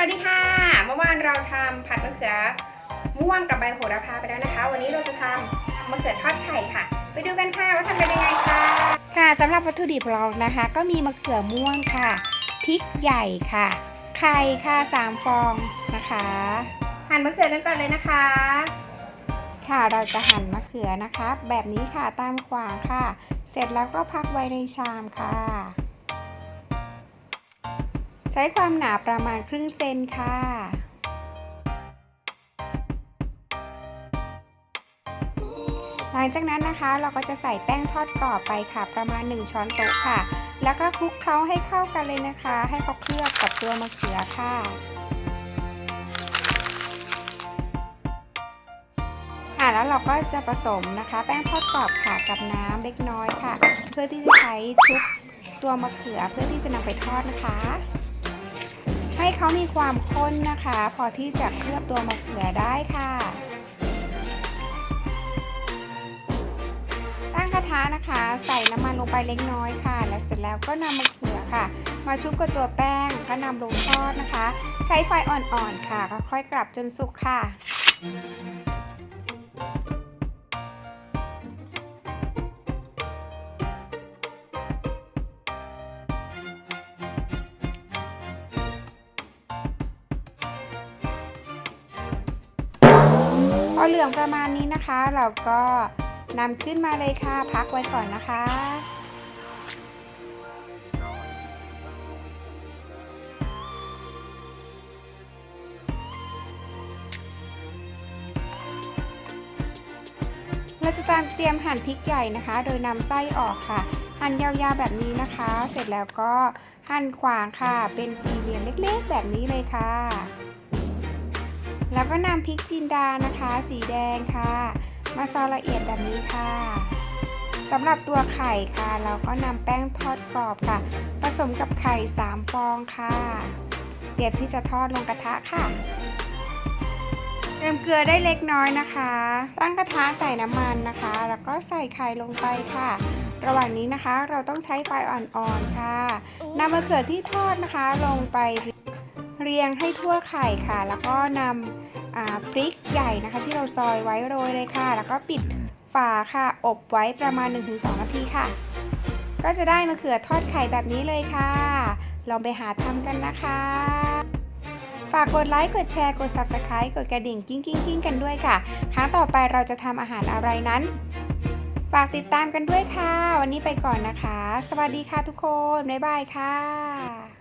สวัสดีค่ะ เมื่อวานเราทำผัดมะเขือม่วงกับใบโหระพาไปแล้วนะคะ วันนี้เราจะทำมะเขือทอดไข่ค่ะ ไปดูกันค่ะว่าทำกันยังไงค่ะค่ะสำหรับวัตถุดิบเรานะคะ ก็มีมะเขือม่วงค่ะพริกใหญ่ค่ะ ไข่ค่ะสามฟองนะคะหั่นมะเขือกันก่อนเลยนะคะ ค่ะเราจะหั่นมะเขือนะคะ แบบนี้ค่ะตามขวางค่ะ เสร็จแล้วก็พักไว้ในชามค่ะใช้ความหนาประมาณครึ่งเซนค่ะ หลังจากนั้นนะคะเราก็จะใส่แป้งทอดกรอบไปค่ะ ประมาณ 1 ช้อนโต๊ะค่ะ แล้วก็คลุกเคล้าให้เข้ากันเลยนะคะ ให้เขาเคลือบกับตัวมะเขือค่ะค่ะแล้วเราก็จะผสมนะคะ แป้งทอดกรอบค่ะกับน้ำเล็กน้อยค่ะ เพื่อที่จะใช้ชุบตัวมะเขือเพื่อที่จะนำไปทอดนะคะ เขามีความข้นนะคะ พอที่จะเคลือบตัวมะเขือได้ค่ะ ตั้งกระทะนะคะ ใส่น้ำมันลงไปเล็กน้อยค่ะ และเสร็จแล้วก็นำมะเขือค่ะ มาชุบกับตัวแป้งก็นำลงทอดนะคะ ใช้ไฟอ่อนๆค่ะค่อยๆกลับจนสุกค่ะ เหลืองประมาณนี้นะคะ เราก็นำขึ้นมาเลยค่ะ พักไว้ก่อนนะคะเราจะตามเตรียมหั่นพริกใหญ่นะคะ โดยนำไส้ออกค่ะ หั่นยาวๆแบบนี้นะคะ เสร็จแล้วก็หั่นขวางค่ะ เป็นสี่เหลี่ยมเล็กๆ แบบนี้เลยค่ะ แล้วก็นำพริกจินดานะคะ สีแดงค่ะ มาซอยละเอียดแบบนี้ค่ะสำหรับตัวไข่ค่ะ เราก็นำแป้งทอดกรอบค่ะ ผสมกับไข่ 3 ฟองค่ะ เตรียมที่จะทอดลงกระทะค่ะเติมเกลือได้เล็กน้อยนะคะ ตั้งกระทะใส่น้ำมันนะคะ แล้วก็ใส่ไข่ลงไปค่ะ ระหว่างนี้นะคะเราต้องใช้ไฟอ่อนๆค่ะนำมะเขือที่ทอดนะคะลงไป รียงให้ทั่วไข่ค่ะ แล้วก็นำพริกใหญ่นะคะ ที่เราซอยไว้โรยเลยค่ะ แล้วก็ปิดฝาค่ะ อบไว้ประมาณ 1-2 นาทีค่ะ ก็จะได้มะเขือทอดไข่แบบนี้เลยค่ะ ลองไปหาทำกันนะคะ ฝากกดไลค์ กดแชร์ กด Subscribe กดกระดิ่งกิ้งกิ้งกิ้งกันด้วยค่ะ ครั้งต่อไปเราจะทำอาหารอะไรนั้น ฝากติดตามกันด้วยค่ะ วันนี้ไปก่อนนะคะ สวัสดีค่ะทุกคน บ๊ายบายค่ะ